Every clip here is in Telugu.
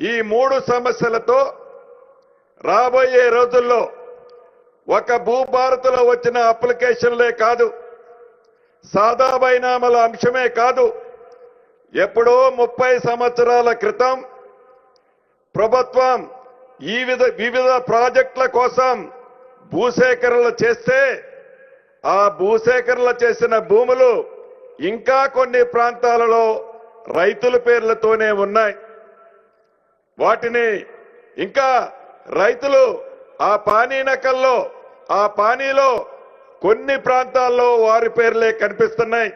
ఈ మూడు సమస్యలతో రాబోయే రోజుల్లో ఒక భూభారతిలో వచ్చిన అప్లికేషన్లే కాదు సాదా బైనామల అంశమే కాదు ఎప్పుడో ముప్పై సంవత్సరాల క్రితం ప్రభుత్వం ఈ విధ వివిధ ప్రాజెక్టుల కోసం భూసేకరణలు చేస్తే ఆ భూసేకరణలు చేసిన భూములు ఇంకా కొన్ని ప్రాంతాలలో రైతుల పేర్లతోనే ఉన్నాయి. వాటిని ఇంకా రైతులు ఆ పానీ నకల్లో ఆ పానీలో కొన్ని ప్రాంతాల్లో వారి పేర్లే కనిపిస్తున్నాయి.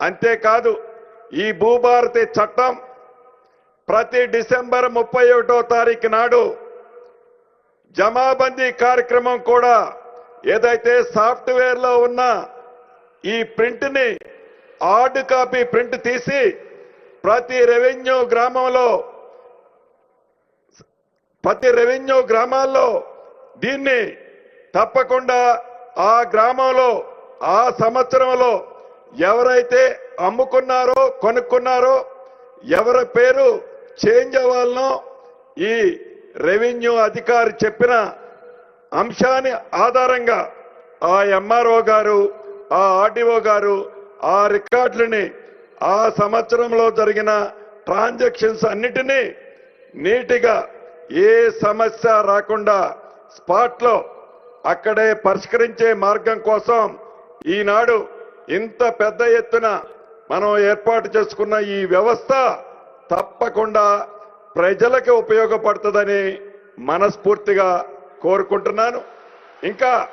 అంతేకాదు ఈ భూభారతి చట్టం ప్రతి డిసెంబర్ ముప్పై ఒకటో తారీఖు నాడు జమాబందీ కార్యక్రమం కూడా ఏదైతే సాఫ్ట్వేర్లో ఉన్న ఈ ప్రింట్ని హార్డ్ కాపీ ప్రింట్ తీసి ప్రతి రెవెన్యూ గ్రామంలో ప్రతి రెవెన్యూ గ్రామాల్లో దీన్ని తప్పకుండా ఆ గ్రామంలో ఆ సంవత్సరంలో ఎవరైతే అమ్ముకున్నారో కొనుక్కున్నారో ఎవరి పేరు చేంజ్ అవ్వాలనో ఈ రెవెన్యూ అధికారి చెప్పిన అంశాన్ని ఆధారంగా ఆ ఎంఆర్ఓ గారు ఆ ఆర్డీఓ గారు ఆ రికార్డులని ఆ సంవత్సరంలో జరిగిన ట్రాన్సాక్షన్స్ అన్నిటినీ నీటిగా ఏ సమస్య రాకుండా స్పాట్లో అక్కడే పరిష్కరించే మార్గం కోసం ఈనాడు ఇంత పెద్ద ఎత్తున మనం ఏర్పాటు చేసుకున్న ఈ వ్యవస్థ తప్పకుండా ప్రజలకు ఉపయోగపడుతుందని మనస్ఫూర్తిగా కోరుకుంటున్నాను. ఇంకా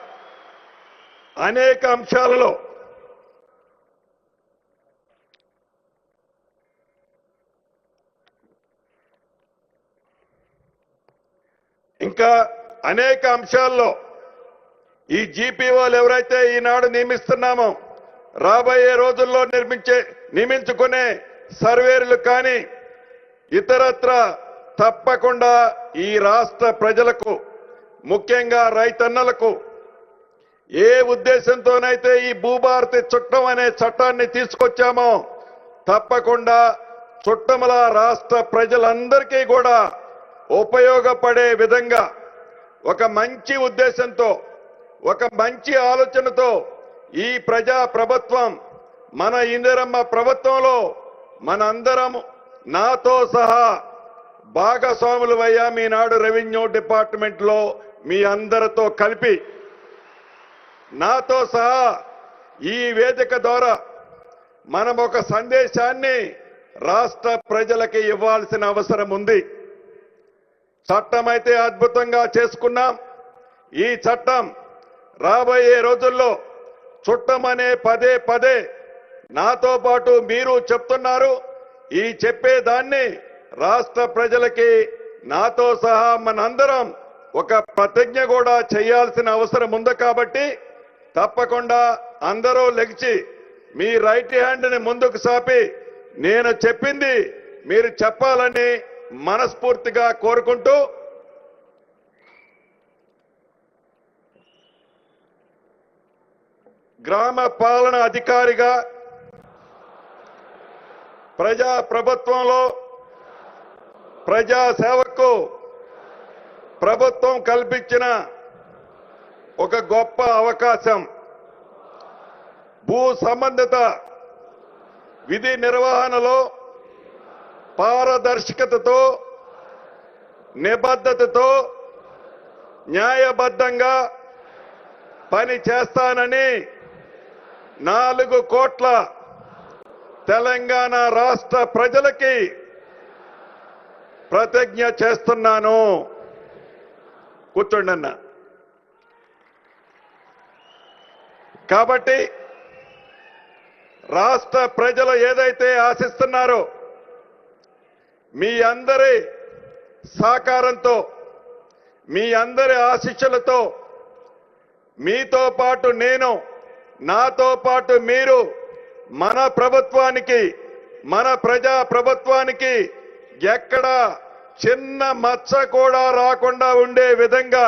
అనేక అంశాలలో ఇంకా అనేక అంశాల్లో ఈ జీపీఓలు ఎవరైతే ఈనాడు నియమిస్తున్నామో రాబోయే రోజుల్లో నిర్మించే నియమించుకునే సర్వేరులు కానీ ఇతరత్ర తప్పకుండా ఈ రాష్ట్ర ప్రజలకు ముఖ్యంగా రైతన్నలకు ఏ ఉద్దేశంతోనైతే ఈ భూభారతి చుట్టం అనే చట్టాన్ని తీసుకొచ్చామో తప్పకుండా చుట్టముల రాష్ట్ర ప్రజలందరికీ కూడా ఉపయోగపడే విధంగా ఒక మంచి ఉద్దేశంతో ఒక మంచి ఆలోచనతో ఈ ప్రజా ప్రభుత్వం మన ఇందిరమ్మ ప్రభుత్వంలో మనందరం నాతో సహా భాగస్వాములు అయ్యా మీ నాడు రెవెన్యూ డిపార్ట్మెంట్లో మీ అందరితో కలిపి నాతో సహా ఈ వేదిక ద్వారా మనం ఒక సందేశాన్ని రాష్ట్ర ప్రజలకి ఇవ్వాల్సిన అవసరం ఉంది. చట్టం అయితే అద్భుతంగా చేసుకున్నాం. ఈ చట్టం రాబోయే రోజుల్లో చుట్టం అనే పదే పదే నాతో పాటు మీరు చెప్తున్నారు. ఈ చెప్పేదాన్ని రాష్ట్ర ప్రజలకి నాతో సహా మనందరం ఒక ప్రతిజ్ఞ కూడా చేయాల్సిన అవసరం ఉంది కాబట్టి తప్పకుండా అందరూ లెగిచి మీ రైట్ హ్యాండ్ని ముందుకు సాపి. నేను చెప్పింది మీరు చెప్పాలని మనస్ఫూర్తిగా కోరుకుంటూ గ్రామ పాలన అధికారిగా ప్రజా ప్రభుత్వంలో ప్రజా సేవకు ప్రభుత్వం కల్పించిన ఒక గొప్ప అవకాశం. భూ సంబంధిత విధి నిర్వహణలో పారదర్శకతతో నిబద్ధతతో న్యాయబద్ధంగా పని చేస్తానని నాలుగు కోట్ల తెలంగాణ రాష్ట్ర ప్రజలకి ప్రతిజ్ఞ చేస్తున్నాను. కూర్చోండి అన్న. కాబట్టి రాష్ట్ర ప్రజలు ఏదైతే ఆశిస్తున్నారో మీ అందరి సహకారంతో మీ అందరి ఆశీస్సులతో మీతో పాటు నేను నాతో పాటు మీరు మన ప్రభుత్వానికి మన ప్రజా ప్రభుత్వానికి ఎక్కడ చిన్న మచ్చ కూడా రాకుండా ఉండే విధంగా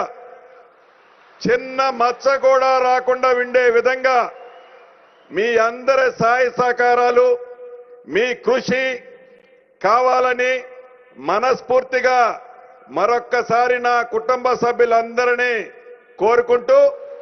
చిన్న మచ్చ కూడా రాకుండా ఉండే విధంగా మీ అందరి సహాయ సహకారాలు మీ కృషి కావాలని మనస్ఫూర్తిగా మరొక్కసారి నా కుటుంబ సభ్యులందరినీ కోరుకుంటూ